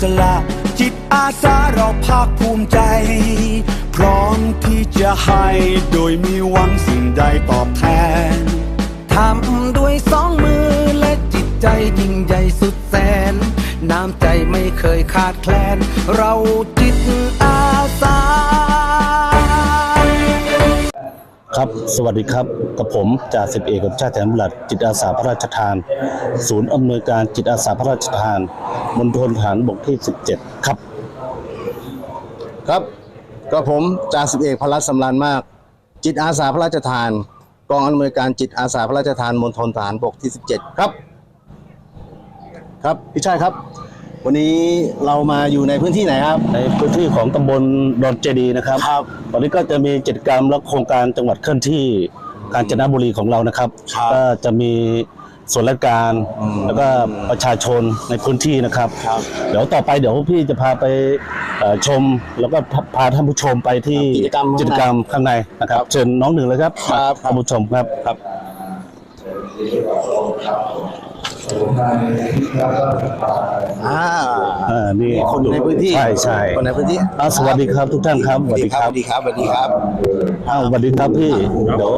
สละ จิตอาสาเราภาคภูมิใจ พร้อมที่จะให้โดยมีหวังสิ่งใดตอบแทนทำด้วยสองมือและจิตใจยิ่งใหญ่สุดแสน น้ำใจไม่เคยขาดแคลน เราจิตอาสา ครับสวัสดีครับกับผมจ่าสิบเอกกับชาติแถมหลัดจิตอาสาพระราชทาน ศูนย์อำนวยการจิตอาสาพระราชทานมณฑลฐานบกที่ 17 ครับ ครับก็ผมจ่าสิบเอกพลัสสำรานมาก จิตอาสาพระราชทาน กองอำนวยการจิตอาสาพระราชทานมณฑลทหารบกที่ 17 ครับ ครับพี่ชายครับ วันนี้เรามาอยู่ในพื้นที่ไหนครับ ในพื้นที่ของตำบลดอนเจดีย์นะครับครับวันนี้ก็จะมีกิจกรรมและโครงการจังหวัดเคลื่อนที่กาญจนบุรีของเรานะครับ ครับก็จะมีส่วนราชการอืม แล้วก็ประชาชนในพื้นที่นะครับ ครับเดี๋ยวต่อไปเดี๋ยวพี่จะพาไปเอ่อชม แล้วก็พาท่านผู้ชมไปที่กิจกรรมกิจกรรมข้างในนะครับ เชิญน้องหนึ่งเลยครับครับ ท่านผู้ชมครับครับ อ่าอ่านี่คนในพื้นที่ใช่ใช่คนในพื้นที่อ่าสวัสดีครับทุกท่านครับสวัสดีครับสวัสดีครับสวัสดีครับอ้าวสวัสดีครับพี่เดี๋ยว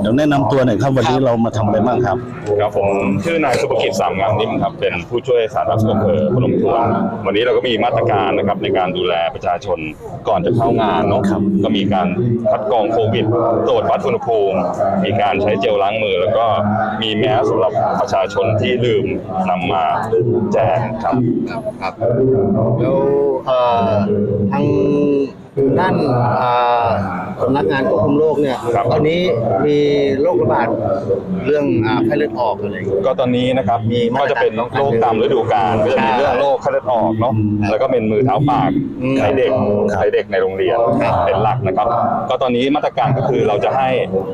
เดี๋ยวแนะนำตัวหน่อยครับวันนี้เรามาทำอะไรบ้างครับ ครับผมชื่อนายสุภกิจสามงามนิ่มครับ เป็นผู้ช่วยสาธารณสุขอำเภอพนมทวนวันนี้เราก็มีมาตรการนะครับในการดูแลประชาชนก่อนจะเข้างานเนาะก็มีการคัดกรองโควิดตรวจวัดอุณหภูมิมีการใช้เจลล้างมือ แล้วก็มีแมสสำหรับประชาชนที่ลืมนำมาแจกครับครับ ครับ แล้วเอ่อทาง ด้านเอ่อสำนักงานควบคุมโรคเนี่ยครับตอนนี้มีโรคระบาดเรื่องอ่าไข้เลือดออกอะไรอย่างเงี้ยก็ตอนนี้นะครับมีมาก็ตรการจะเป็นโรคตามฤดูกาลก็จะมีเรื่องโรคไข้เลือดออกเนาะแล้วก็เป็นมือเท้าปากอืมในเด็กในเด็กในโรงเรียนครับเป็นหลักนะครับ ก็ตอนนี้มาตรการก็คือเราจะให้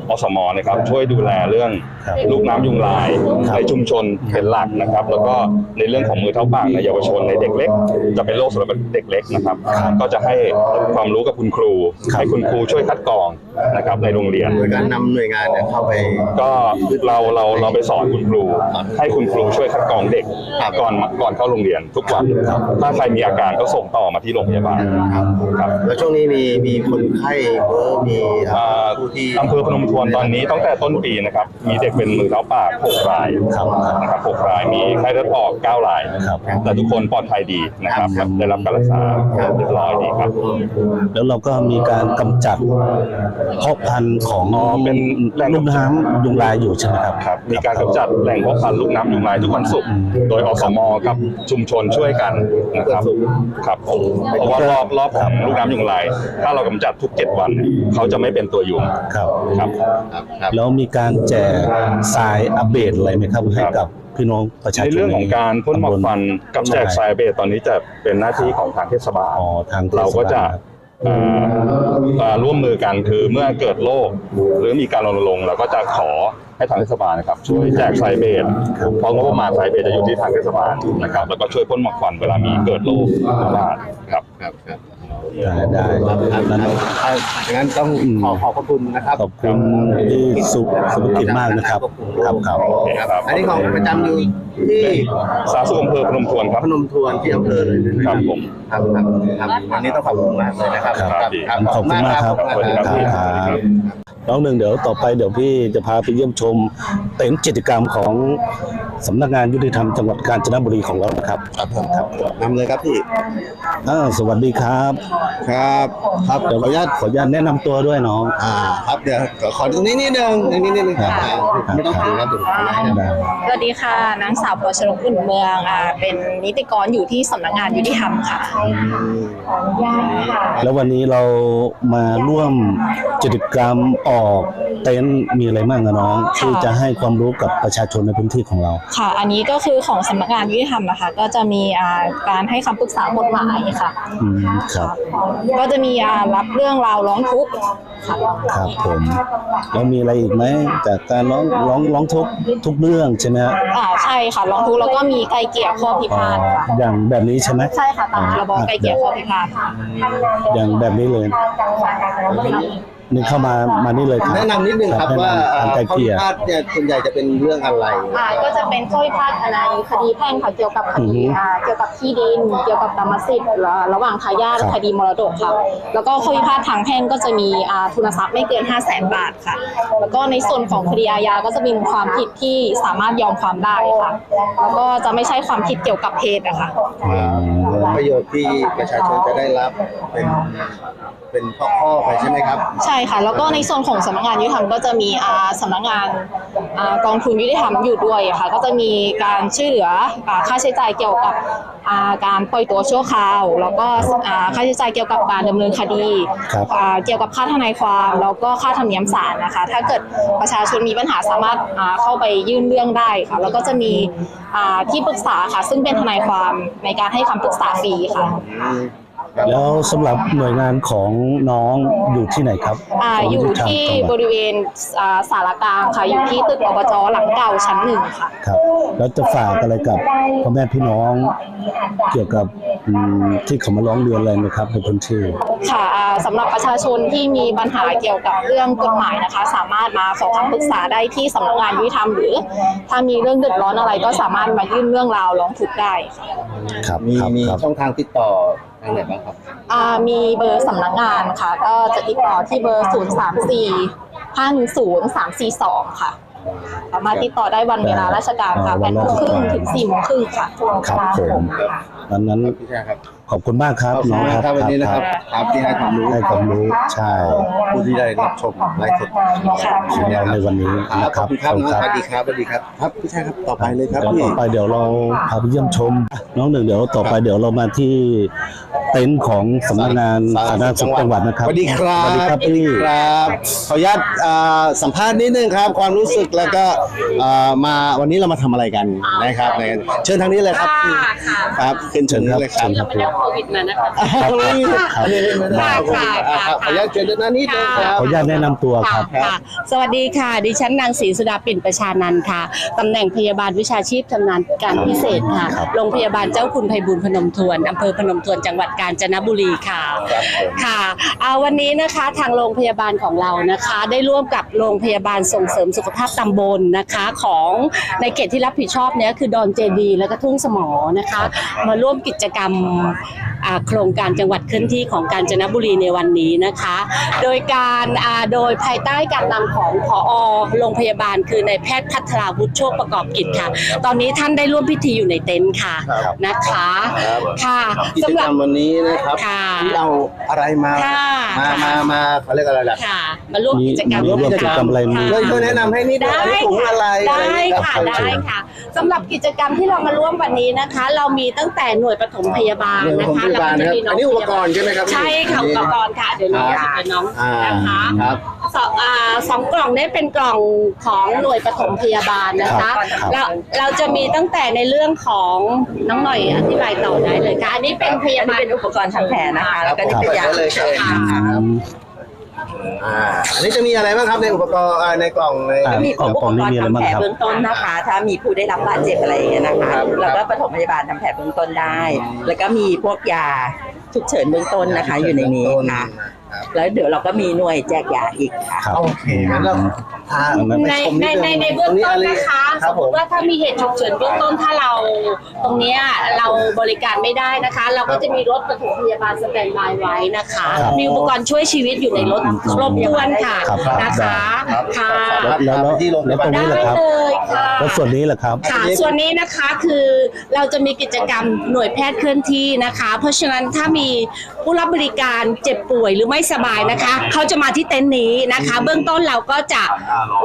อสมนะครับช่วยดูแลเรื่องครับลูกน้ำยุงลายในชุมชนเป็นหลักนะครับ แล้วก็ในเรื่องของมือเท้าปากในเยาวชนในเด็กเล็ก จะเป็นโรคสำหรับเด็กเล็กนะครับ ก็จะให้ความรู้กับคุณครู ให้คุณครูช่วยคัดกรองนะครับในโรงเรียน โดยการนำหน่วยงานเนี่ยเข้าไป ก็เราเราเราไปสอนคุณครู ให้คุณครูช่วยคัดกรองเด็กครับก่อนก่อนเข้าโรงเรียนทุกวัน ถ้าใครมีอาการก็ส่งต่อมาที่โรงพยาบาลครับแล้วช่วงนี้มีมีคนไข้เพิ่มมีเอ่อ่าอผู้ที่ อำเภอพนมทวนตอนนี้ตั้งแต่ต้นปีนะครับมีเด็กเป็นมือเท้าปาก6รายครับนะครับ6รายมีไข้เลือดออก9รายครับแต่ทุกคนปลอดภัยดีนะครับครับ ได้รับการรักษาเรียบร้อยดีครับแล้วเราก็มีการกำจัดเพาะพันธุ์ของอ๋อเป็นแหล่ง ลูกน้ำยุงลายอยู่ใช่ไหมครับ ครับมีการกำจัดแหล่งเพาะพันธุ์ลูกน้ำยุงลายทุกวันศุกร์โดยอสมกับชุมชนช่วยกันนะครับครับผมเพราะว่ารอบรอบของลูกน้ำยุงลาย ถ้าเรากำจัดทุก7วันเนี่ยเขาจะไม่เป็นตัวยุงครับ ครับ ครับครับ แล้วมีการแจกทรายอัปเดตอะไรไหมครับให้กับพี่น้องประชาชนในเรื่องของการพ่นหมอกควันกับแจกใช่ทรายเบสตอนนี้จะเป็นหน้าที่ของทางเทศบาล อ๋อทางเทศบาลเราก็จะเอ่อเอ่อ ร่วมมือกันคือเมื่อเกิดโรคหรือมีการรณรงค์เราก็จะขอให้ทางเทศบาลนะครับช่วยแจกไซเบสเพราะงบประมาณไซเบสจะอยู่ที่ทางเทศบาลนะครับแล้วก็ช่วยพ่นหมอกควันเวลามีเกิดโรคระบาดครับครับ ได้ได้ครับครับนั้นครับดังนั้นต้องอืมขอขอบพระคุณนะครับขอบคุณที่สุสุภกิจมากนะครับครับครับครับอันนี้ของประจำอยู่ที่สาธารณสุขอำเภอพนมทวนครับพนมทวนที่อำเภอเลยนะคครัรับบผมครับครับครับวันนี้ต้องขอบคุณมากเลยนะครับครับขอบคุณมากครับสวัสดีครับครับ น้องหนึ่งเดี๋ยวต่อไปเดี๋ยวพี่จะพาไปเยี่ยมชมเต็นท์กิจกรรมของสำนักงานยุติธรรมจังหวัดกาญจนบุรีของเรานะครับครับผมครับนำเลยครับพี่อ่าสวัสดีครับ ครับครับเดี๋ยวขออนุญาตขออนุญาตแนะนำตัวด้วยน้องอ่าครับเดี๋ยวขอตรงนี้นิดนึงตรงนี้นิดนึงครับอ่าไม่ต้องถือครับถืออะไรครับได้สวัสดีค่ะ นางสาวพรชนกอุ่นเมืองอ่าเป็นนิติกรอยู่ที่สำนักงานยุติธรรมค่ะ แล้ววันนี้เรามาร่วมกิจกรรมออกเต็นท์มีอะไรบ้างอะน้องที่จะให้ความรู้กับประชาชนในพื้นที่ของเรา ค่ะ อันนี้ก็คือของสำนักงานยุติธรรมนะคะ ก็จะมีอ่าการให้คำปรึกษากฎหมายค่ะ อืมครับก็จะมีอ่ารับเรื่องราวร้องทุกข์ค่ะครับผมแล้วมีอะไรอีกไหมจากการร้องร้องร้องทุกข์ทุกเรื่องใช่ไหมฮะอ่าใช่ค่ะร้องทุกข์แล้วก็มีไกลเกลี่ยข้อพิอ๋อพาทค่ะอย่างแบบนี้ใช่ไหมใช่ค่ะตามพรบไกลเกลี่ยข้อพิพาทค่ะอย่างแบบนี้เลยห นึ่งเข้ามามานี่เลยครับ แนะนำนิดนึงครับแนะนำว่าเอ่อทางไกลข้อเกลี่พิยพาทเนี่ยส่วนใหญ่จะเป็นเรื่องอะไร อ่าก็จะเป็นข้อพิพาทในคดีแพ่งค่ะเกี่ยวกับคอือดีฮึอ่าเกี่ยวกับที่ดิน เกี่ยวกับกรรมสิทธิ์ระระหว่างทายาทครับ คดีมรดกค่ะแล้วก็ข้อพิพาททางแพ่งก็จะมีอ่าทุนทรัพย์ไม่เกิน 5 0 0แสนบาทค่ะ แล้วก็ในส่วนของคดีอาญาก็จะเป็นความผิดที่สามารถยอมความได้ค่ะ แล้วก็จะไม่ใช่ความผิดเกี่ยวกับเพศอะค่ะอืมประโยชน์ที่ประชาชนจะได้รับเป็น เป็นข้อๆไปใช่ไหมครับใช่ค่ะ แล้วก็ในส่วนของสำนักงานยุติธรรมก็จะมีอ่าสำนักงานอ่ากองทุนยุติธรรมอยู่ด้วยค่ะ ก็จะมีการช่วยเหลืออ่าค่าใช้จ่ายเกี่ยวกับอ่าการปล่อยตัวชั่วคราว แล้วก็อ่าค่าใช้จ่ายเกี่ยวกับการดำเนินคดีครับ อ่าเกี่ยวกับค่าทนายความแล้วก็ค่าธรรมเนียมศาลนะคะ ถ้าเกิดประชาชนมีปัญหาสามารถอ่าเข้าไปยื่นเรื่องได้ค่ะ แล้วก็จะมีอ่าที่ปรึกษาค่ะ ซึ่งเป็นทนายความในการให้คำปรึกษาฟรีค่ะ แล้วสำหรับหน่วยงานของน้องอยู่ที่ไหนครับอ่าขงอยู่ธรรมที่จังหบวัดริเวณอ่าสารกลางค่ะ อยู่ที่ตึกอบจหลังเก่าชั้นหนึ่งค่ะ ครับแล้วจะฝากอะไรกับพ่อแม่พี่น้อง เกี่ยวกับอืมที่เขามาร้องเรียนอะไรไหมครับในพื้นที่ ค่ะอ่าสำหรับประชาชนที่มีปัญหาเกี่ยวกับเรื่องกฎหมายนะคะ สามารถมาขอคำปรึกษาได้ที่สำนักงานยุติธรรมหรือ ถ้ามีเรื่องเดือดร้อนอะไรก็สามารถมายื่นเรื่องราวร้องทุกข์ได้ค่ะ ครับมีครับมีครับ ช่องทางติดต่อทางไหนบ้างครับอ่ามีเบอร์สำนักงานค่ะ ก็จะติดต่อที่เบอร์ 0 3 4 5 1 0 3 4 2 ค่ะ สามารถติดต่อได้วันเวลาราชการค่ะวั8นโมรางชครึ่การงถึง4โมงครึ่งค่ะ ครับผม นั้นนั้น พี่ชายครับ ขอบคุณมากครับขอบคุน้ณองมากครับครับวันนี้นะครับครับที่ให้ความรู้ให้ความรู้ใช่ผู้ที่ได้รับชมไลฟ์สดของเราในวันนี้ครับนะขคอรับบคุณครับน้องสวัสดีครับสวัสดีครับครับพี่ชายครับต่อไปเลยครับเดี๋ยวพี่ต่อไปเดี๋ยวเราพาไปเยี่ยมชม น้องหนึ่งเดี๋ยวต่อไปเดี๋ยวเรามาที่เต็นท์ของสำนักงานสาธารณสุขจังหวัดนะครับสวัสดีครับสวัสดีครับพี่ครับขออนุญาตอ่าสัมภาษณ์นิดนึงครับ ความรู้สึกแล้วก็อ่ามาวันนี้เรามาทำอะไรกันนะครับในเชิญทางนี้เลยครับพี่ครับขึ้นเชิญนี้เลยครับเชิญครับไปแล้วโควิดมานะคะครับครับค่ะค่ะอ่าครับขออนุญาตเชิญด้านหน้านี้ด้วยครับขออนุญาตแนะนำตัวครับ ค่ะสวัสดีค่ะ ดิฉันนางศรีสุดาปิ่นประชานันท์ค่ะ ตำแหน่งพยาบาลวิชาชีพชำนาญการพิเศษค่ะ ครับ โรงพยาบาลเจ้าคุณไพบูลย์พนมทวน อำเภอพนมทวน จังหวัดกาญจนบุรีค่ะ ค่ะเอาวันนี้นะคะทางโรงพยาบาลของเรานะคะ ได้ร่วมกับโรงพยาบาลส่งเสริมสุขภาพตำบลนะคะของในเขตที่รับผิดชอบเนี้ยคือดอนเจดี และก็ทุ่งสมอนะคะ มาร่วมกิจกรรม Yeah. โครงการจังหวัดเคลื่อนที่ของกาญจนบุรีในวันนี้นะคะ โดยการอ่าโดยภายใต้การนำของผอโรงพยาบาล คือนายแพทย์พัทราวุฒิโชคประกอบกิจค่ะ ตอนนี้ท่านได้ร่วมพิธีอยู่ในเต็นท์ค่ะครับนะคะครับค่ะกิจสำหกรรัรบมวันนี้นะครับค่ะที่เอาอะไรมาค่ะมามามาเขาเรียกอะไรล่ะค่ะมาร่วมกิจกรรมมีร่วมกิจกรรมอะไรมีช่วยช่วยแนะนำให้นิดนึงได้อันนี้ถุงค่ะอะไรอะไรได้อย่างเงี้ยค่ะรับได้ค่ะสำหรับกิจกรรมที่เรามาร่วมวันนี้นะคะ เรามีตั้งแต่หน่วยปฐมพยาบาลหน่วยปนะฐมคะพยาบาลนะครับแล้วอันนี้อุปกรณ์ใช่ไหมครับ ใช่ค่ะอันอุนี้ปกรณ์ค่ะเดี๋ยวน้องครับเดี๋ยวน้องอ่านะคะครับสองอ่าสองกล่องนี้เป็นกล่องของหน่วยปฐมพยาบาลนะคะครับเราเราจะมีตั้งแต่ในเรื่องของน้องหน่อยอธิบายต่อได้เลยค่ะอันนี้เป็นพยาบาลเป็นอุปกรณ์ทำแผลนะคะ แล้วก็นี่เป็นยาครับเลยครับ อืมอ่าอันนี้จะมีอะไรบ้างครับในอุปกรณ์อ่าในกล่องในอ่ามีกล่องอุกล่องปนี้กรมีณ์อะไรทำบ้างแผลครับเบื้องต้นนะคะ ถ้ามีผู้ได้รับบาดเจ็บอะไรอย่างเงี้ยนะคะครับ เราก็ปฐมพยาบาลทำแผลเบื้องต้นได้ แล้วก็มีพวกยาฉุกเฉินเบื้องต้นนะคะอยู่ในนี้ค่ะครับ แล้วเดี๋ยวเราก็มีหน่วยแจกยาอีกค่ะ ครับโอเคงั้นเราพาอืมไปในชมในดงในในเบื้องต้นนะคะคสรับมผมมติว่าถ้ามีเหตุฉุกเฉินเบื้องต้นถ้าเราตรงเนี้ยเราบริการไม่ได้นะคะ เราก็จะมีรถปฐมพยาบาลสแตนด์บายไว้นะคะครับมีอุปกรณ์ช่วยชีวิตอยู่ในรถครบถ้วนค่ะครับนะคะครับค่ะแล้วแล้วแล้วที่โรงพยาบาลแล้วตรงได้นี้แหละครับเลยค่ะแล้วส่วนนี้แหละครับค่ะส่วนนี้นะคะคือเราจะมีกิจกรรมหน่วยแพทย์เคลื่อนที่นะคะ เพราะฉะนั้นถ้ามีผู้รับบริการเจ็บป่วยหรือไม่สบายนะคะ เขาจะมาที่เต็นท์นี้นะคะ เบื้องต้นเราก็จะ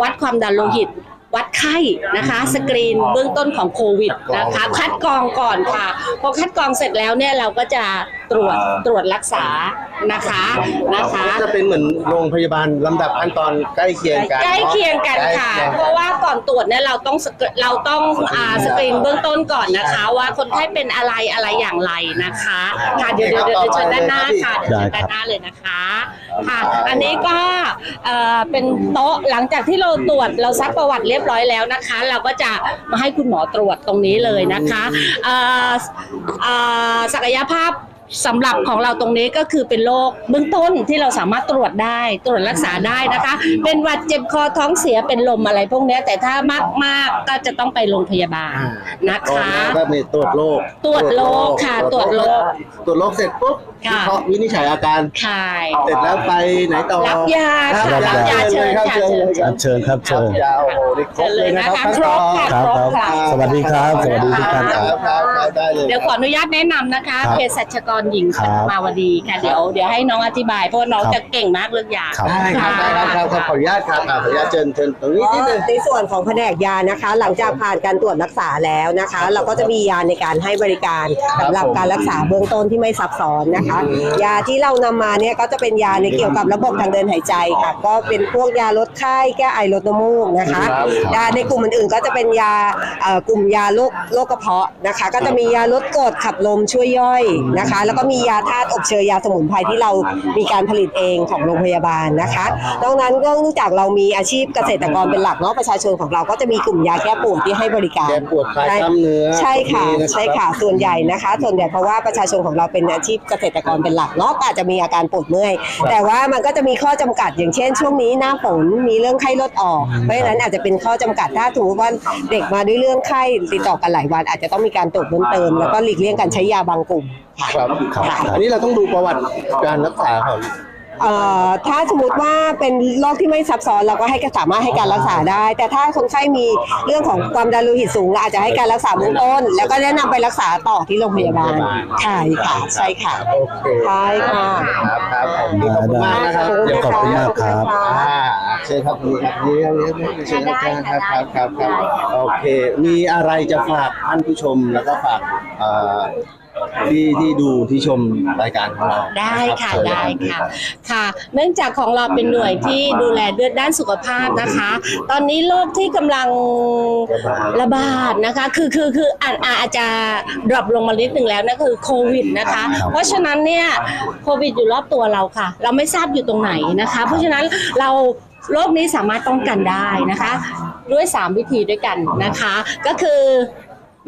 วัดความดันโลหิต วัดไข้นะคะ สกรีนเบื้องต้นของโควิดนะคะ คัดกรองก่อนค่ะ พอคัดกรองเสร็จแล้วเนี่ยเราก็จะ ตรวจตรวจรักษานะคะนะคะจะเป็นเหมือนโรงพยาบาลลำดับขั้นตอนใกล้เคียงกันใกล้เคียงกันค่ะใกล้เยงเพราะว่าก่อนตรวจเนี่ยเราต้องสกเราต้องอ่าสกรีนเบื้องต้นก่อนนะคะ ว่าคนไข้เป็นอะไรอะไรอย่างไรนะคะค่ะเดี๋ยวเดี๋ยวเดี๋ยวเชิญด้านหน้าค่ะเดี๋ยวเชิญด้านหน้าเลยนะคะค่ะ อันนี้ก็เอ่อเป็นโต๊ะหลังจากที่เราตรวจเราซักประวัติเรียบร้อยแล้วนะคะ เราก็จะมาให้คุณหมอตรวจตรงนี้เลยนะคะเอ่อเอ่อศักยภาพ สำหรับของเราตรงนี้ก็คือเป็นโรคเบื้องต้นที่เราสามารถตรวจได้ตรวจรักษาได้นะคะ เป็นหวัดเจ็บคอท้องเสียเป็นลมอะไรพวกเนี้ยแต่ถ้ามากมากๆก็จะต้องไปโรงพยาบาลนะก่อนคะหน้าก็มีตรวจโรคตรวจโรคค่ะตรวจโรคตรวจโรคเสร็จปุ๊บค่ะ วิเคราะห์วินิจฉัยอาการค่ะเสร็จแล้วไปไหนต่อรับยาค่ะรับรับยาเชิญครับค่ะเชิญเลยคครัรับบเชิญครับเชิญยาโอ้โห นี่ครเชิบญเลเลยยนะนะครัคะบครบค่ะครับครบครับค่ะ สวัสดีครับ สวัสดีทุกท่านคครัรับ บครับครับได้เลยเดี๋ยวขออนุญาตแนะนำนะคะครับเภสัชกรหญิงครับมาวดีค่ะเดี๋ยวเดี๋ยวให้น้องอธิบายเพราะว่าน้องจะเก่งมากเรื่องยา ครับ ได้ครับได้ครับครับครับขออนุญาตครับอ่าขออนุญาตเชิญเชิญตรงนี้นิดนึง ในส่วนของแผนกยานะคะ หลังจากผ่านการตรวจรักษาแล้วนะคะ เราก็จะมียาในการให้บริการสำหรับการรักษาเบื้องต้นที่ไม่ซับซ้อนนะคะยาที่เรานำมาเนี่ยก็จะเป็นยาในเกี่ยวกับระบบทางเดินหายใจค่ะ ก็เป็นพวกยาลดไข้แก้ไอลดน้ำมูกนะคะ ครับยาในกลุ่มอื่นๆก็จะเป็นยาเอ่อกลุ่มยาโรคโรคกระเพาะนะคะ ก็จะมียาลดกรดขับลมช่วยย่อยนะคะ แล้วก็มียาธาตุอบเชยยาสมุนไพรที่เรามีการผลิตเองของโรงพยาบาลนะคะนอกนั้นก็เนื่องจากเรามีอาชีพเกษตรกรเป็นหลักเนาะประชาชนของเราก็จะมีกลุ่มยาแก้ปวดที่ให้บริการ แก้ปวดคลายกล้ามเนื้อใช่ค่ะ พวกนี้นรับ ใช่ค่ะ ส่วนใหญ่นะคะ ส่วนใหญ่เพราะว่าประชาชนของเราเป็นอาชีพเกษตรกรเป็นหลักเนาะก็อาจจะมีอาการปวดเมื่อย แต่ว่ามันก็จะมีข้อจำกัดอย่างเช่นช่วงนี้หน้าฝนมีเรื่องไข้ลดออก เพราะฉะนั้นอาจจะเป็นข้อจำกัดถ้าสมมติว่าเด็กมาด้วยเรื่องไข้ติดต่อกันหลายวัน อาจจะต้องมีการตรวจเพิ่มเติม แล้วก็หลีกเลี่ยงการใช้ยาบางกลุ่มค่ะครับค่ะอันนี้เราต้องดูประวัติการรักษาเขา เอ่อถ้าสมมติว่าเป็นโรคที่ไม่ซับซ้อนเราก็ให้สามารถให้การรักษาได้ แต่ถ้าคนไข้มีเรื่องของความดันโลหิตสูงเราอาจจะให้การรักษาเบื้องต้น แล้วก็แนะนำไปรักษาต่อที่โรงพยาบาลใช่ค่ะใช่ค่ะโอเคใช่ค่ะครับครับขอบคุณมากนะครับขอบคุณมากครับ อ่าเชิญครับนี่ครับนี่ครับนี่ครับเชิญครับครับครับครับครับโอเค มีอะไรจะฝากท่านผู้ชมแล้วก็ฝากเอ่อ ที่ที่ดูที่ชมรายการของเราได้ค่ะรับได้ค่ะ ค่ะ เนื่องจากของเราเป็นหน่วยที่ดูแลเรื่องด้านสุขภาพนะคะ ตอนนี้โรคที่กำลังระบาดนะคะ คือคือคืออาจอาจจะดรอปลงมานิดหนึ่งแล้วนะคือโควิดนะคะ เพราะฉะนั้นเนี่ยโควิดอยู่รอบตัวเราค่ะ เราไม่ทราบอยู่ตรงไหนนะคะ เพราะฉะนั้นเราโรคนี้สามารถป้องกันได้นะคะ ด้วย 3 วิธีด้วยกันนะคะ ก็คือ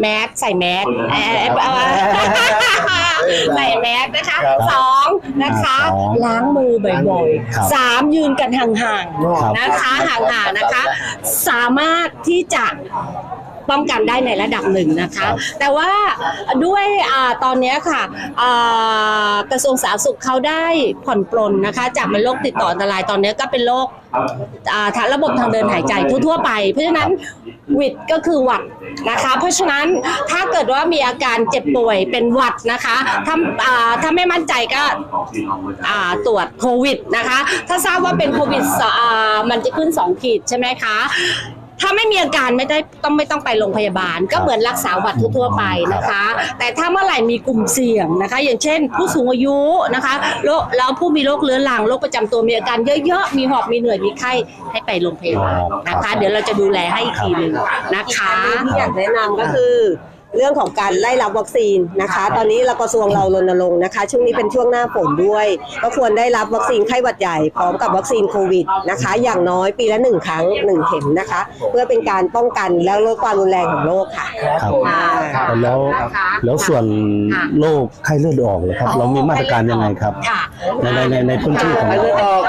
แมสใส่แมสเอ่อเอ่อใส่แมสนะคะครับสองนะคะ สองล้างมือบ่อยครับ ๆสามยืนกันห่างครับๆนะคะห่างๆนะคะ สามารถที่จะ ป้องกันได้ในระดับหนึ่งนะคะ แต่ว่าด้วยอาตอนเนี้ยค่ะอ่ากระทรวงสาธารณสุขเขาได้ผ่อนปลนนะคะ จากเป็นโรคติดต่ออันตรายตอนเนี้ยก็เป็นโรคอ่าทางระบบทางเดินหายใจทั่วๆไป เพราะฉะนั้นวิดก็คือหวัดนะคะ เพราะฉะนั้นถ้าเกิดว่ามีอาการเจ็บป่วยเป็นหวัดนะคะถ้าอ่าถ้าไม่มั่นใจก็อ่าตรวจโควิดนะคะ ถ้าทราบว่าเป็นโควิดสอ่ามันจะขึ้น 2 ขีดใช่ไหมคะ ถ้าไม่มีอาการไม่ได้ต้องไม่ต้องไปโรงพยาบาล ก็เหมือนรักษาหวัดทั่วๆไปนะคะ แต่ถ้าเมื่อไหร่มีกลุ่มเสี่ยงนะคะ อย่างเช่น ผู้สูงอายุนะคะโรคแล้วผู้มีโรคเรื้อรังโรคประจำตัวมีอาการเยอะๆ มีหอบมีเหนื่อยมีไข้ให้ไปโรงพยาบาลนะครัคะบเดี๋ยวเราจะดูแลให้อีกทีหนึ่งนะคะ ที่อยากแนะนำก็คือ เรื่องของการไล่รับวัคซีนนะคะ ตอนนี้เรากระทรวงเรารณรงค์นะคะ ช่วงนี้เป็นช่วงหน้าฝนด้วย ก็ควรได้รับวัคซีนไข้หวัดใหญ่พร้อมกับวัคซีนโควิดนะคะ อย่างน้อยปีละหนึ่งครั้งหนึ่งเข็มนะคะ เพื่อเป็นการป้องกันและลดความรุนแรงของโรคค่ะ ครับค่ะแล้วแล้วส่วนโรคไข้เลือดออกเหรอครับ เรามีมาตรการยังไงครับค่ะในในในในพื้นที่ของไข้เราเลือดออก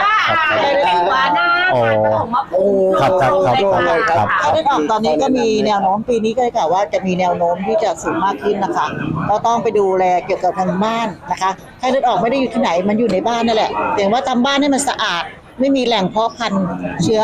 ของมะปูครับครับครับครับ ครับไข้เลือดออกตอนนี้ก็มีแนวโน้มปีนี้ก็กล่าวว่าจะมีแนวโน้มที่จะสูงมากขึ้นนะคะก็ต้องไปดูแลเกี่ยวกับทางบ้านนะคะไข้เลือดออกไม่ได้อยู่ที่ไหนมันอยู่ในบ้านนั่นแหละแต่ว่าทำบ้านให้มันสะอาด ไม่มีแหล่งเพาะพันธุ์เชื้อ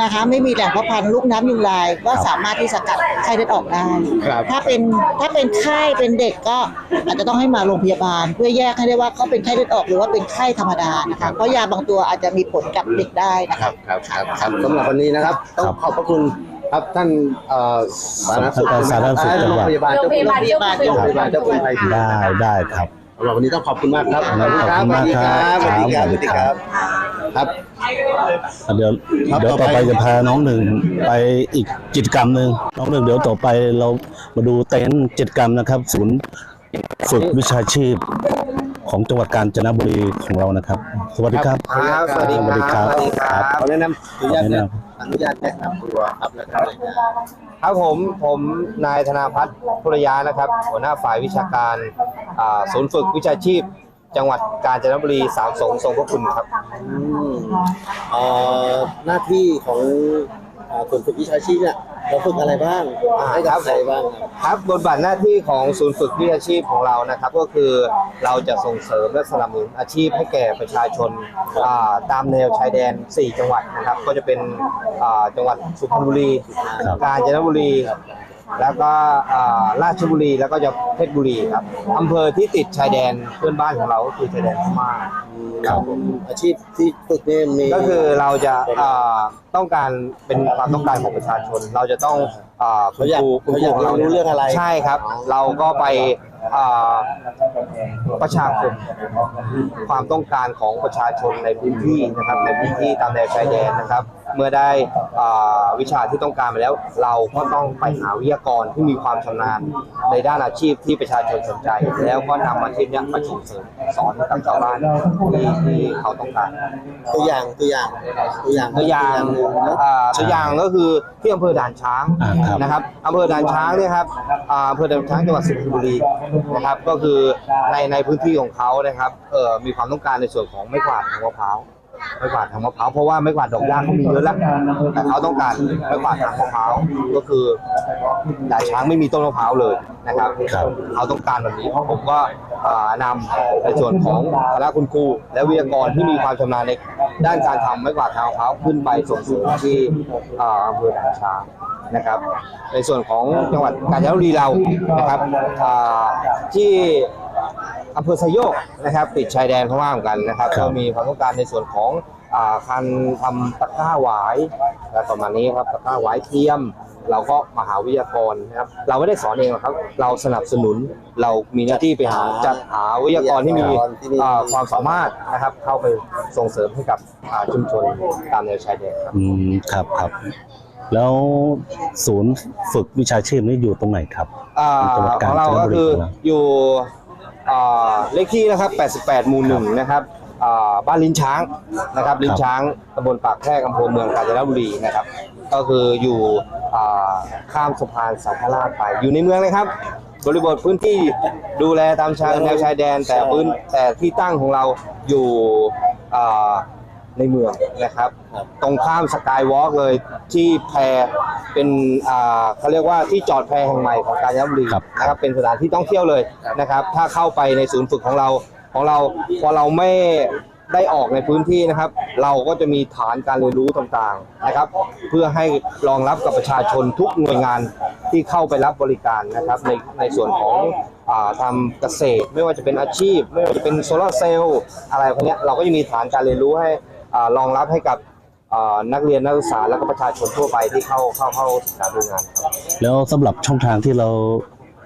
นะคะ ไม่มีแหล่งเพาะพันธุ์ลูกน้ำยุงลายก็สามารถที่สกัดไข้เลือดออกได้ ครับ ถ้าเป็นถ้าเป็นไข้เป็นเด็กก็อาจจะต้องให้มาโรงพยาบาล เพื่อแยกให้ได้ว่าเขาเป็นไข้เลือดออกหรือว่าเป็นไข้ธรรมดานะคะเพราะยาบางตัวอาจจะมีผลกับเด็กได้นะครัคะบครับครับครับสำหรับวันนี้นะครับ ต้องขอบพระคุณครับท่านเอ่อสาธารณสุขสาธารณสุขจังหวัด โรงพยาบาลเจ้าคุณ โรงพยาบาลเจ้าคุณโรงพยาบาลเจ้าคุณไทยได้ได้ครับ สำหรับวันนี้ต้องขอบคุณมากครับขอบคุณมากครับสวัสดีครับสวัสดีครับครับ เดี๋ยวครับเดี๋ยวต่ต่ออไปไปจะพาน้องหนึ่งไปอีกกิจกรรมหนึ่งน้องหนึ่งเดี๋ยวต่อไปเรามาดูเต็นท์กิจกรรมนะครับ ศูนย์ฝึกวิชาชีพ ของจังหวัดกาญจนบุรีของเรานะครับ สวัสดีครับ ครับสวัสดีสวัสดีครับสวัสดีครับขอแนะนำอนุญาตขอแนะแนะนำอนุญาตแนะนำตัวครับแล้วก็รายการครับผมผมนายธนาพัฒน์ภุรยานะครับ หัวหน้าฝ่ายวิชาการอ่าศูนย์ฝึกวิชาชีพ จังหวัดกาญจนบุรีสามสงทรงพระคุณครับ อืมเอ่อหน้าที่ของอ่า ส่วนฝึกวิชาชีพเนี่ยเราฝึกอะไรบ้างอ่าให้ครักับบใครบ้างครับครับบทบาทหน้าที่ของศูนย์ฝึกวิชาชีพของเรานะครับ ก็คือเราจะส่งเสริมและสนับสนุนอาชีพให้แก่ประชาชนอ่าตามแนวชายแดน 4 จังหวัดนะครับ ก็จะเป็นอ่าจังหวัดสุพรรณบุรีครับกาญจนบุรี แล้วก็อ่าราชบุรีแล้วก็จะเพชรบุรีครับอำเภอที่ติดชายแดนเพื่อนบ้านของเราก็คือชายแดนพม่าครับอาชีพที่ฝึกเนี่ยมีก็คือเราจะอ่าต้องการเป็นความต้องการของประชาชน เราจะต้องอ่าคุณครูคุณครูของเราเขาอยากรู้เรื่องอะไร ใช่ครับ เราก็ไปอ่าประชาคมความต้องการของประชาชนในพื้นที่นะครับในพื้นที่ตามแนวชายแดนนะครับ เมื่อได้อ่าวิชาที่ต้องการมาแล้ว เราก็ต้องไปหาวิทยากรที่มีความชำนาญในด้านอาชีพที่ประชาชนสนใจ แล้วก็นำอาชีพเนี้ยมาส่งเสริมสอนให้กับชาวบ้านที่ที่เขาต้องการ ตัวอย่างตัวอย่างตัวอย่างตัวอย่างหนึ่งนะอ่าตัวอย่างก็คือที่อำเภอด่านช้างอ่าครับนะครับอำเภอด่านช้างเนี่ยครับอ่าอำเภอด่านช้างจังหวัดสุพรรณบุรีนะครับ ก็คือในในพื้นที่ของเขานะครับเอ่อมีความต้องการในส่วนของไม้กวาดทางมะพร้าวไม้กวาดทางมะพร้าวเพราะว่าไม้กวาดดอกย่าเขามีเยอะแล้วแต่เขาต้องการไม้กวาดทางมะพร้าวก็คือด่านช้างไม่มีต้นมะพร้าวเลยนะครับครับเขาต้องการแบบนี้ผมก็อ่านำในส่วนของคณะคุณครูและวิทยากรที่มีความชำนาญในด้านการทำไม้กวาดทางมะพร้าวขึ้นไปส่งเสริมที่อ่าอำเภอด่านช้าง นะครับ ในส่วนของจังหวัดกาญจนบุรีเรานะครับอ่าที่อำเภอไซโยกนะครับติดชายแดนพม่าเหมือนกันนะครับครับก็มีความต้องการในส่วนของอ่าการทำตะกร้าหวายและประมาณนี้ครับตะกร้าหวายเทียม เราก็มาหาวิทยากรนะครับเราไม่ได้สอนเองหรอกครับ เราสนับสนุนเรามีหน้าที่ไปหาจัดหาวิทยากรที่มีอ่าความสามารถนะครับ เข้าไปส่งเสริมให้กับอ่าชุมชนตามแนวชายแดนครับอืมครับครับ แล้วศูนย์ฝึกวิชาชีพนี่อยู่ตรงไหนครับ อ่าจังหวัดขกาญองเราจนก็บุรีคือของเรา อยู่อ่าเลขที่นะครับ 88 หมู่หนึ่งนะครับอ่าบ้านลิ้นช้างนะครับลิ้นช้างตำบลปากแพรกอำเภอเมืองกาญจนบุรีนะครับ ก็คืออยู่อ่าข้ามสะพานสังฆราชไป อยู่ในเมืองเลยครับ บริบทพื้นที่ดูแลตามชายแนวชายแดนแต่พื้นแต่ที่ตั้งของเราอยู่อ่า ในเมืองนะครับ ตรงข้ามสกายวอล์กเลยที่แพเป็นอ่าเขาเรียกว่าที่จอดแพแห่งใหม่ของกาญจนบุรีครับ นะครับเป็นสถานที่ท่องเที่ยวเลยนะครับ ถ้าเข้าไปในศูนย์ฝึกของเราของเราพอเราไม่ได้ออกในพื้นที่นะครับ เราก็จะมีฐานการเรียนรู้ต่างๆนะครับ เพื่อให้รองรับกับประชาชนทุกหน่วยงานที่เข้าไปรับบริการนะครับ ในในส่วนของอาทำเกษตร ไม่ว่าจะเป็นอาชีพ ไม่ว่าจะเป็นโซลาร์เซลล์อะไรพวกเนี้ยเราก็จะมีฐานการเรียนรู้ให้อ่า รองรับให้กับอ่านักเรียนนักศึกษาและก็ประชาชนทั่วไปที่เข้าเข้าเข้าศึกษาดูงานครับแล้วสำหรับช่องทางที่เรา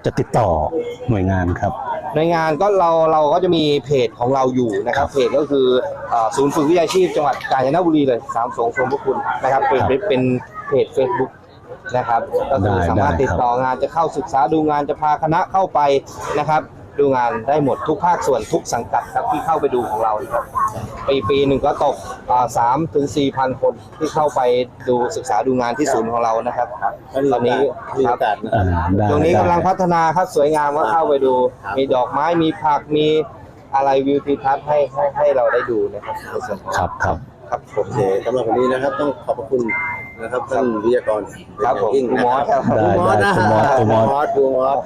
จะติดต่อหน่วยงานครับในงานก็เราเราก็จะมีเพจของเราอยู่นะครับ เพจก็คืออ่าศูนย์ฝึกวิชาชีพจังหวัดกาญจนบุรีเลยสามสงทรงพระคุณนะครับเป็นครับเป็นเป็นเพจ Facebook นะครับก็คือได้สามารถได้ติดต่องานจะเข้าศึกษาดูงานจะพาคณะเข้าไปนะครับ ดูงานได้หมดทุกภาคส่วนทุกสังกัดครับที่เข้าไปดูของเรานะครับปีปีหนึ่งก็ตกสามถึงสี่พันคนที่เข้าไปดูศึกษาดูงานที่ศูนย์ของเรานะครับ ตอนนี้มีคโอรับกาสนะอ่าได้ตรงนี้ได้กำลังพัฒนาครับสวยงามก็เข้าไปดู มีดอกไม้มีผักมีอะไรวิวทิวทัศน์ให้ให้ให้เราได้ดูนะครับในส่วนของครับครับ ครับผมโอเคสำหรับวันนี้นะครับต้องขอบพระคุณนะครับท่านวิทยากรครับผมเป็นอย่างยิ่งคุณมอสครับนะได้ได้คุณมอสนะคุณมอสคุณมอสคุณมอส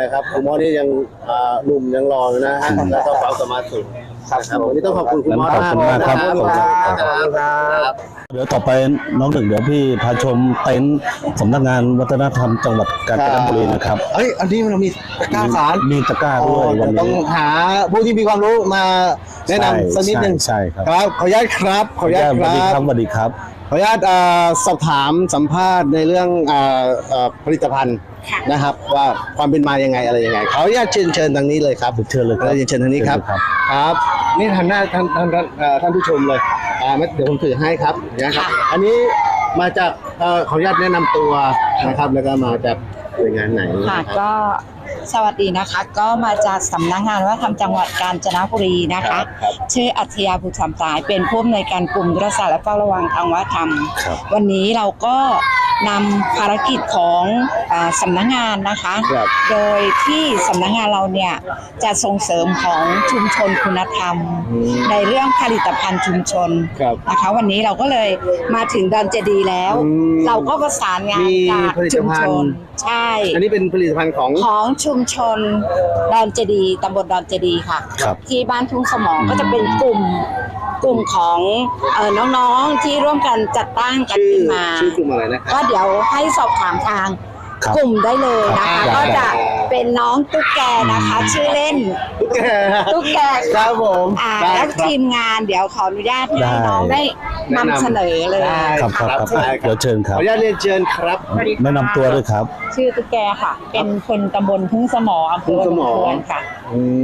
นะครับคุณมอสนี่ยังอ่าหนุ่มยังรออยู่นะฮะแล้วก็ความสามารถสูงครับนะครับวันนี้ต้องขอบคุณคุณมอสขอบคุณมากครับขอบคุณครับ ขอบคุณครับ เดี๋ยวต่อไปน้องหนึ่งเดี๋ยวพี่พาชมเต็นท์สำนักงานวัฒนธรรมจังหวัดกาญจนบุรีนะครับเอ้ย อันนี้เรามีตะกร้าสารมีตะกร้าด้วยวันต้องนี้หาผู้ที่มีความรู้มาแนะนำสักนิดหนึ่งใช่ใช่ครับขออนุญาตครับ ขออนุญาตสควัสดีครัรับบสวัสดีครับ ขออนุญาตเอ่อสอบถามสัมภาษณ์ในเรื่องเอ่อเอ่อผลิตภัณฑ์นะครับ ว่าความเป็นมายังไงอะไรยังไงขออนุญาตเชิญเชิญทางนี้เลยครับเชิญเลยครับเชิญทางนี้ครับ เชิญเลยครับ ครับนี่ทันหน้าท่านท่านท่านเอ่อท่านผู้ชมเลยอ่าไม่เดี๋ยวผมถือให้ครับนะครับ อันนี้มาจากเอ่อขออนุญาตแนะนำตัวนะครับแล้วก็มาจากหน่วยงานไหนค่ะนะครับ ก็ สวัสดีนะคะ ก็มาจากสำนักงานวัฒนธรรมจังหวัดกาญจนบุรีนะคะครับชื่ออัธยาบุตรสำตายเป็นผู้อำนวยการกลุ่มยุทธศาสตร์และเฝ้าระวังทางวัฒนธรรมครับวันนี้เราก็ นำภารกิจของอาสำนักงานนะคะครับโดยที่สำนักงานเราเนี่ยจะส่งเสริมของชุมชนคุณธรรม ในเรื่องผลิตภัณฑ์ชุมชนครับนะคะ วันนี้เราก็เลยมาถึงดอนเจดีย์แล้วอืมเราก็ประสานงานมีจากผลิตชุมภัชณฑ์นใช่ อันนี้เป็นผลิตภัณฑ์ของของชุมชนดอนเจดีย์ตำบลดอนเจดีย์ค่ะครับที่บ้านทุ่งสมองก็จะเป็นกลุ่ม กลุ่มของเอ่อน้องๆที่ร่วมกันจัดตั้งกันชื่อขึ้นมา ชื่อกลุ่มอะไรนะครับ ก็เดี๋ยวให้สอบถามทางครับกลุ่มได้เลยนะครัคะบก็จะเป็นน้องตุ๊กแกนะคะชื่อเล่นตุ๊ก แกตุ๊กแกครับผมอ่าได้แล้วครับ ทีมงานเดี๋ยวขออนุญาตให้ได้ น้องได้นำเสนอเลยได้ ครับครับครับได้เดี๋ยวเชิญคขอรับ อนุญาตเรียนเชิญครับ แนะนำตัวด้วยครับ ชื่อตุ๊กแกค่ะ เป็นคนตำบลทุ่งสมออำเภอทุ่งสมอพนมทวนค่ะ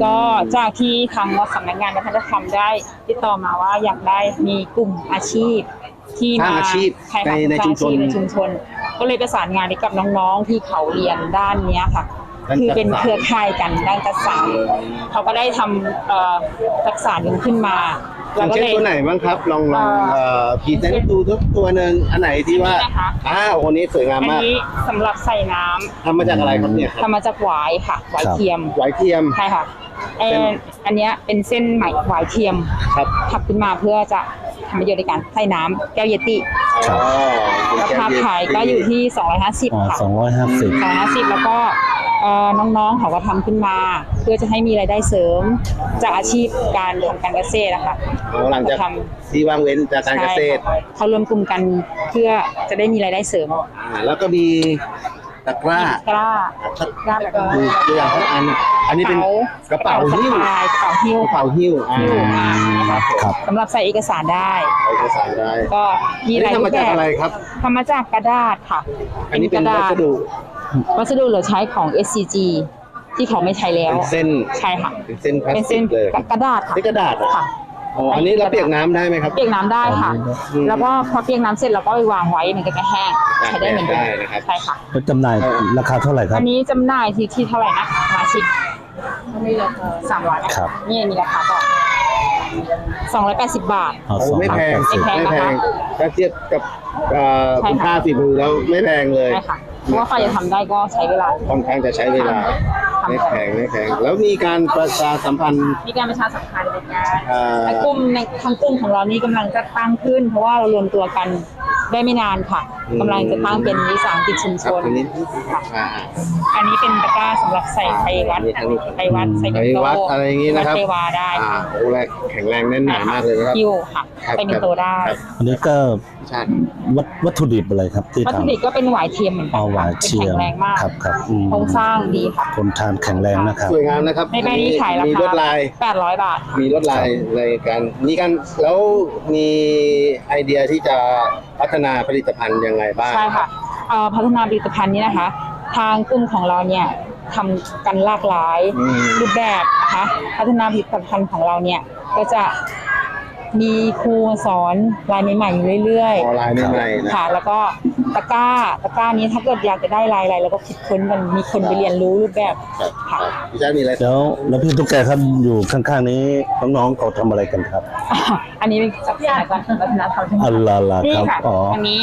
ก็จากที่ทางสำนักงานวัฒนธรรมได้ติดต่อมาว่าอยากได้มีกลุ่มอาชีพ ที่สร้างมาอาชีพช่ค่ะในในสร้างชุมชนอาชีพในชุมชน ก็เลยประสานงานนี้กับน้องๆที่เขาเรียนด้านเนี้ยค่ะด้าน คือเป็นจักษานเครือข่ายกันด้านจักษานเขาก็ได้ทำเอ่อจักษานหนึ่งขึ้นมาอเราย่างก็เช่นเลย ตัวไหนบ้างครับ ลองลองเอ่อเอ่อพรีเซนต์ดูทุกตัวหนึ่งอันไหนที่ว่านี่นะคะ อ้าวคนนี้สวยงามอันมากนี้สำหรับใส่น้ำทำมาจากอะไรครับเนี่ยครับทำมาจากหวายค่ะหวายครับเทียมไหวเทียม ใช่ค่ะเอ่ออันเนี้ยเป็นเส้นไหมหวายเทียมครับทับขึ้นมาเพื่อจะทำประโยชน์ในการใส่น้ำแก้วเยติครับราคาขายก็อยู่ที่ อ๋อ250 ค่ะ สองร้อยห้าสิบ 250 แล้วก็เอ่อน้องๆเขาก็ทำขึ้นมา เพื่อจะให้มีรายได้เสริม จากอาชีพการทำการเกษตรนะคะ อ๋อหลังจากทที่ว่างเว้นจากำการเกษตรใช่ค่ะเขารวมกลุ่มกันเพื่อจะได้มีรายได้เสริมอ่าแล้วก็มีตะกร้ากล้าครับกล้าแบบดูตัวอย่างทุกอัน อันนี้เป็นกระเป๋าหิ้วสะพายกระเป๋าหิ้วกระเป๋าหิ้วอ่าหิ้วอ่าครับผมครับสำหรับใส่เอกสารได้เอกสารได้ก็มีหลายอันนี้ทำมาจากอะไรครับทำมาจากกระดาษค่ะ อันนี้เป็นกระวัดาษสดุวัสดุเหลือใช้ของ SCG ที่เขาไม่ใช้แล้วเป็นเส้นใช่ค่ะเป็นเส้นพลาเป็นสติเส้นกเลยกระดาษค่ะนี่กระดาษเหรอค่ะอ๋ออันนี้เราเปียกน้ำได้ไหมครับ เปียกน้ำได้ค่ะอืมแล้วก็พอเปียกน้ำเสร็จเราก็ไปวางไว้มันก็จะแห้งใช้ได้เหมือนเดิมได้นะครับใช่ค่ะแล้วจำหน่ายราคาเท่าไหร่ครับ อันนี้จำหน่ายที่ที่เท่าไหร่นะมาชิ ปสามร้อยนะครับ นี่มีราคาก่อนสองร้อยแปดสิบบาทอ๋อโอ้ไม่แพง280ไม่ไม่แพแพงงนะคะถ้าเทียบกับเอ่อใช่ค่ะ คุณค่าฝีมือแล้วไม่แพงเลย ใช่ค่ะ เพราะว่าใครจะทำได้ก็ใช้เวลา ค่อนข้างจะใช้เวลาทำไม่แพงไม่แพง แล้วมีการประชาสัมพันธ์ มีการประชาสัมพันธ์ในงานเอ่อและกลุ่มในทางกลุ่มของเรานี่กำลังจะตั้งขึ้น เพราะว่าเรารวมตัวกัน ได้ไม่นานค่ะอืม กำลังจะตั้งเป็นวิสาหกิจชุมชครับนอันนี้อ่า อันนี้เป็นตะกร้าสำหรับใส่ไปวัดอันนี้ทั้งนี้ไปวัดใส่ไปปิ่นโตวัดอะไรอย่างงี้นะครับวัดเทวาได้อ่าโอ้แรงแข็งแรงแน่นหนามากเลยนะครับคิวค่ะครับไปมินโตได้ครับ อันนี้ก็ใช่ วัตวัตถุดิบอะไรครับ ที่วัตถุดิบทำก็เป็นหวายเทียมเหมือนกัเอาหวานค่ะเชียแข็มงแรงมากครับครับอืมโครงสร้างดีค่ะคนทานแข็งแรงนะครับ สวยงามนะครับในใบนี้ขายรามีคาลวดลาย 800 บาท มีลวดลายในการมีการแล้วมีไอเดียที่จะพัฒนาผลิตภัณฑ์ยังไงบ้าง ใช่ค่ะเอ่อพัฒนาผลิตภัณฑ์นี้นะคะ ทางกลุ่มของเราเนี่ยทำกันหลากหลายอืมรูปแบบนะคะ พัฒนาผลิตภัณฑ์ของเราเนี่ย ก็จะมีครูมาสอนลายใหม่ๆอยู่เรื่อยออนไลน์ใหม่ๆนะค่ะ แล้วก็ตะกร้าตะกร้านี้ถ้าเกิดอยากจะได้ลายอะไรเราก็คิดค้นกันมีคนไปเรียนรู้รูปแบบครับค่ะพี่แจ๊คมีอะไรแล้วแล้วพี่ตุ๊กแกครับอยู่ข้างๆนี้น้องๆเขาทำอะไรกันครับอันนี้เป็นทรัพยากรวัฒนธรรมใช่ไหมอัลลาลานี่ครับค่ะอ๋ออันนี้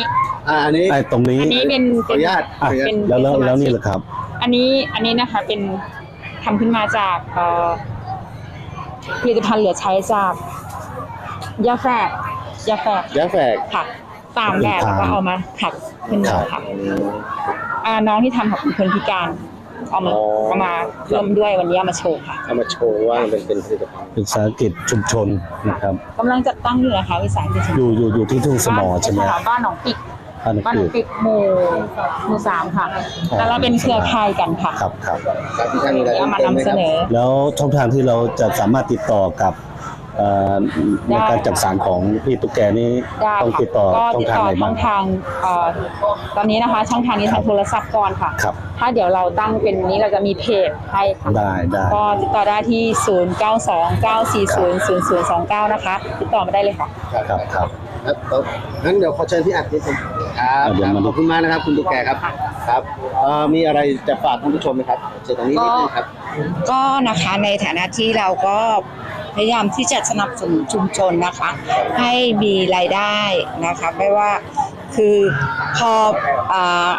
อ่าอันนี้ ไอ้ตรงนี้อันนี้เป็นขออนุญาต อะขออนุญาตเป็นแล้วแล้วเป็นสมาชิกแล้วนี่แหละครับ อันนี้อันนี้นะคะเป็นทำขึ้นมาจากเอ่อ ผลิตภัณฑ์เหลือใช้จากยาแฝกยาแฝกยาแฝกค่ะสามแบบแล้วก็เอามาหักขึ้นมาค่ะอ่าน้องที่ทำของคนพิการเอามาอ๋อเอามาร่วมด้วยวันนี้เอามาโชว์ค่ะเอามาโชว์ว่าเป็นเป็นผลิตภัณฑ์วิสาหกิจชุมชนนะครับกำลังจัดตั้งอยู่นะคะวิสาหกิจชุมชนอยู่อยู่อยู่ที่ทุ่งสมอใช่ไหมบ้านบ้านหนองปิก บ้านบ้านหนคือองปิกหมู่หมู่สามค่ะอ๋อแต่เราเป็นเครือข่ายกันค่ะครับครับ ครับพี่แจ๊คมีอะไรเอาเพิ่มมาเติมไหมนำเสครับนอ แล้วช่องทางที่เราจะสามารถติดต่อกับเอ่อในได้ การจัดสารของพี่ตุ๊กแกนี้ได้ต้องค่ะติดต่อก็ช่อติงดทางต่อไหนช่บ้าองงทางเอ่อตอนนี้นะคะ ช่องทางนี้ทางโทรศัพท์ก่อนค่ะ ครับ ถ้าเดี๋ยวเราตั้งเป็นนี้เราจะมีเพจให้ค่ะ ได้ได้ ก็ติดต่อได้ที่ 0 9 2 9 4 0 0 0 2 9 นะคะ ติดต่อมาได้เลยค่ะ ครับครับ ครับครับงั้นเดี๋ยวขอเชิญพี่อัดนิดนึง ครับอะเดี๋ยวครับมาดูขอบคุณมากนะครับ คุณตุ๊กแกครับ ครับเอ่อมีอะไรจะฝากท่านผู้ชมไหมครับเชิญตรงนี้นิดนึงครับ ก็นะคะในฐานะที่เราก็พยายามที่จะสนับสนุนชุมชนนะคะ ให้มีรายได้นะคะไม่ว่าคือพออา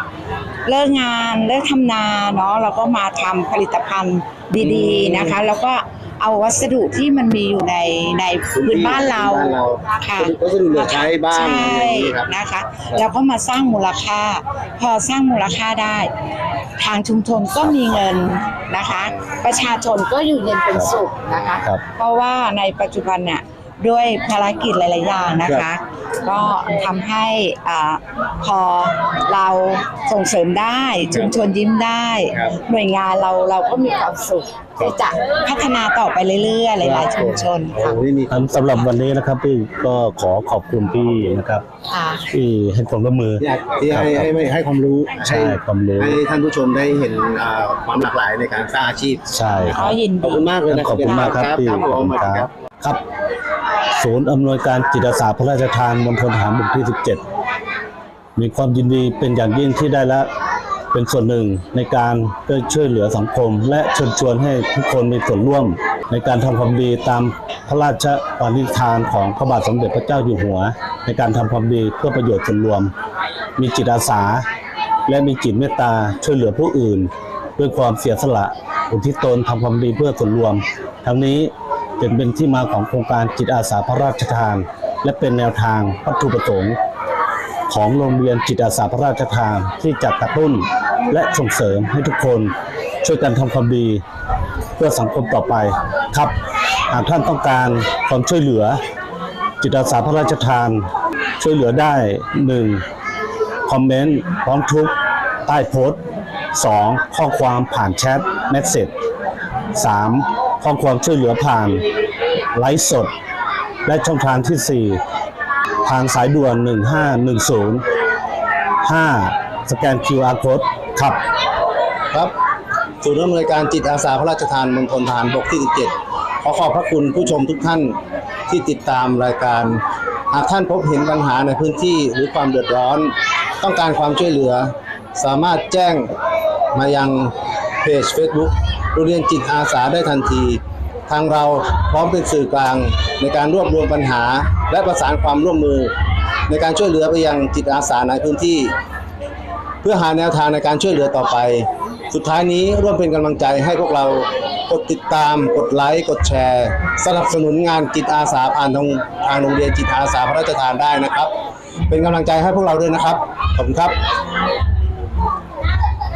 เลิกงานเลิกทำนาเนาะเราก็มาทำผลิตภัณฑ์ดีๆนะคะ แล้วก็ เอาวัสดุที่มันมีอยู่ในในพื้นบ้านเราพื้นบ้านเราค่ะวัสดุเหลือใช้บ้างใช่อะไรอย่างนี้ครับนะคะแล้วก็มาสร้างมูลค่า พอสร้างมูลค่าได้ ทางชุมชนก็มีเงินนะคะ ประชาชนก็อยู่เย็นเป็นสุขนะคะครับเพราะว่าในปัจจุบันเนี่ย ด้วยภารกิจหลาย ๆ อย่างนะครัคะบก็ทำให้อาพอเราส่งเสริมได้ชุมชนยิ้มได้หน่วยงานเราเราก็มีความสุขที่จะพัฒนาต่อไปเรื่อย ๆ หลาย ๆ ชุมชนค่ะครับสำหรับวันนี้นะครับพี่ก็ขอขอบคุณพี่นะครับ ค่ะ ที่ให้ความร่วมมือ อยากที่ให้ครับให้ให้ให้ความรู้ใช่ความรู้ ให้ท่านผู้ชมได้เห็นอ่าความหลากหลายในการสร้างอาชีพ ใช่คอ๋รัอบยินขอบดี คุณมากเลยนะขอบคุณมากครับพี่ครับขผอบมคุณคครัรับบครับ ศูนย์อำนวยการจิตอาสาพระราชทานมณฑลทหารบกที่ 17 มีความยินดีเป็นอย่างยิ่งที่ได้ละเป็นส่วนหนึ่งในการช่วยเหลือสังคม และเชิญชวนให้ทุกคนมีส่วนร่วม ในการทำความดีตามพระราชปณิธานของพระบาทสมเด็จพระเจ้าอยู่หัว ในการทำความดีเพื่อประโยชน์ส่วนรวม มีจิตอาสา และมีจิตเมตตาช่วยเหลือผู้อื่น ด้วยความเสียสละอุทิศตนทำความดีเพื่อส่วนรวม ทั้งนี้ จึงเป็นที่มาของโครงการจิตอาสาพระราชทาน และเป็นแนวทางวัตถุประสงค์ของโรงเรียนจิตอาสาพระราชทานที่จะกระตุ้น และส่งเสริมให้ทุกคนช่วยกันทำความดี เพื่อสังคมต่อไปครับ หากท่านต้องการความช่วยเหลือ จิตอาสาพระราชทาน ช่วยเหลือได้ 1. คอมเมนต์ร้องทุกใต้โพสต์ 2. ข้อความผ่านแชทเมสเซจ 3. ขอความช่วยเหลือผ่านไลฟ์สด และช่องทางที่ 4 ทางสายด่วน 1510 5. สแกน QR code ครับ ครับศูนย์อำนวยการจิตอาสาพระราชทานมณฑลทหารบกที่ 17 ขอขอบพระคุณผู้ชมทุกท่านที่ติดตามรายการ หากท่านพบเห็นปัญหาในพื้นที่หรือความเดือดร้อน ต้องการความช่วยเหลือ สามารถแจ้งมายังเพจ Facebook โรงเรียนจิตอาสาได้ทันที ทางเราพร้อมเป็นสื่อกลางในการรวบรวมปัญหา และประสานความร่วมมือ ในการช่วยเหลือไปยังจิตอาสาในพื้นที่ เพื่อหาแนวทางในการช่วยเหลือต่อไป สุดท้ายนี้ร่วมเป็นกำลังใจให้พวกเรากดติดตาม กดไลค์ กดแชร์ สนับสนุนงานจิตอาสาผ่านทางทางโรงเรียนจิตอาสาพระราชทานได้นะครับ เป็นกำลังใจให้พวกเราด้วยนะครับ ขอบคุณครับ